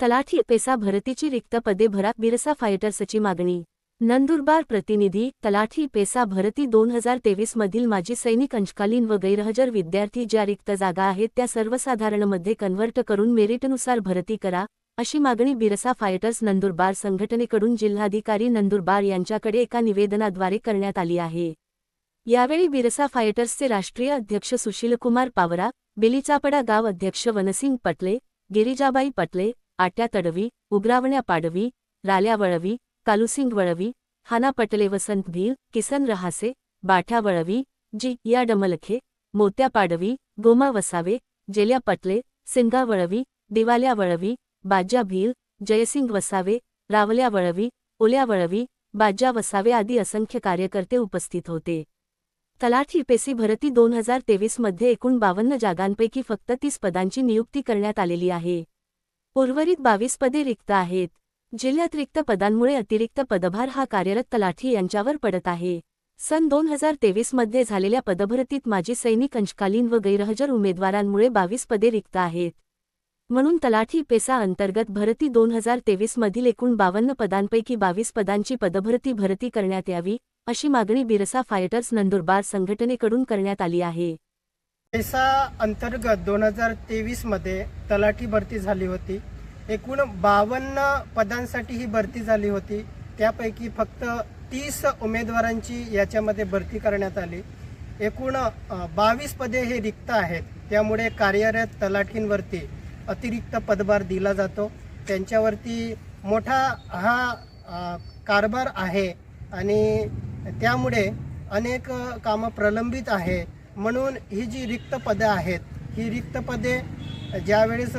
तलाठी पेसा भरतीची रिक्त पदे भरा बिरसा फायटर्सची मागणी. नंदुरबार प्रतिनिधी तलाठी पेसा भरती दोन हजार तेवीस मधील माजी सैनिक अंशकालीन व गैरहजर विद्यार्थी ज्या रिक्त जागा आहेत त्या सर्वसाधारणमध्ये कन्व्हर्ट करून मेरिटनुसार भरती करा अशी मागणी बिरसा फायटर्स नंदुरबार संघटनेकडून जिल्हाधिकारी नंदुरबार यांच्याकडे एका निवेदनाद्वारे करण्यात आली आहे. यावेळी बिरसा फायटर्सचे राष्ट्रीय अध्यक्ष सुशीलकुमार पावरा बेलीचापडा गाव अध्यक्ष वनसिंग पटले गिरिजाबाई पटले आट्या तडवी उग्रावण्या पाडवी राल्या वळवी कालुसिंग वळवी हाना पटले वसंत भील किसन रहासे बाठ्या वळवी जी या डमलखे मोत्या पाडवी गोमा वसावे जेल्या पटले सिंगा वळवी दिवाल्या वळवी बाज्या भील जयसिंग वसावे रावल्या वळवी ओल्या वळवी बाज्या वसावे आदी असंख्य कार्यकर्ते उपस्थित होते. तलाठी पेसी भरती दोन हजार तेवीसमध्ये एकूण बावन्न जागांपैकी फक्त तीस पदांची नियुक्ती करण्यात आलेली आहे. उर्वरित बावीस पदे रिक्त आहेत. जिल्ह्यात रिक्त पदांमुळे अतिरिक्त पदभार हा कार्यरत तलाठी यांच्यावर पडत आहे. सन दोन हजार तेवीसमध्ये झालेल्या पदभरतीत माजी सैनिक अंशकालीन व गैरहजर उमेदवारांमुळे बावीस पदे रिक्त आहेत. म्हणून तलाठी पेसा अंतर्गत भरती दोन हजार तेवीसमधील एकूण बावन्न पदांपैकी बावीस पदांची पदभरती भरती करण्यात यावी अशी मागणी बिरसा फायटर्स नंदुरबार संघटनेकडून करण्यात आली आहे. पैसा अंतर्गत दोन हजार तेवीसमध्ये तलाठी भरती झाली होती. एकूण बावन्न पदांसाठी ही भरती झाली होती. त्यापैकी फक्त तीस उमेदवारांची याच्यामध्ये भरती करण्यात आली. एकूण बावीस पदे हे रिक्त आहेत. त्यामुळे कार्यरत तलाठींवरती अतिरिक्त पदभार दिला जातो. त्यांच्यावरती मोठा हा कारभार आहे. आणि त्यामुळे अनेक कामं प्रलंबित आहे. म्हणून ही जी रिक्त पदं आहेत ही रिक्त पदे ज्यावेळेस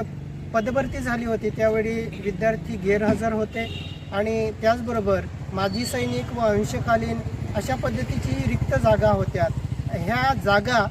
पदभरती झाली होती त्यावेळी विद्यार्थी गैरहजर होते. आणि त्याचबरोबर माजी सैनिक व अंशकालीन अशा पद्धतीची रिक्त जागा होत्या. ह्या जागा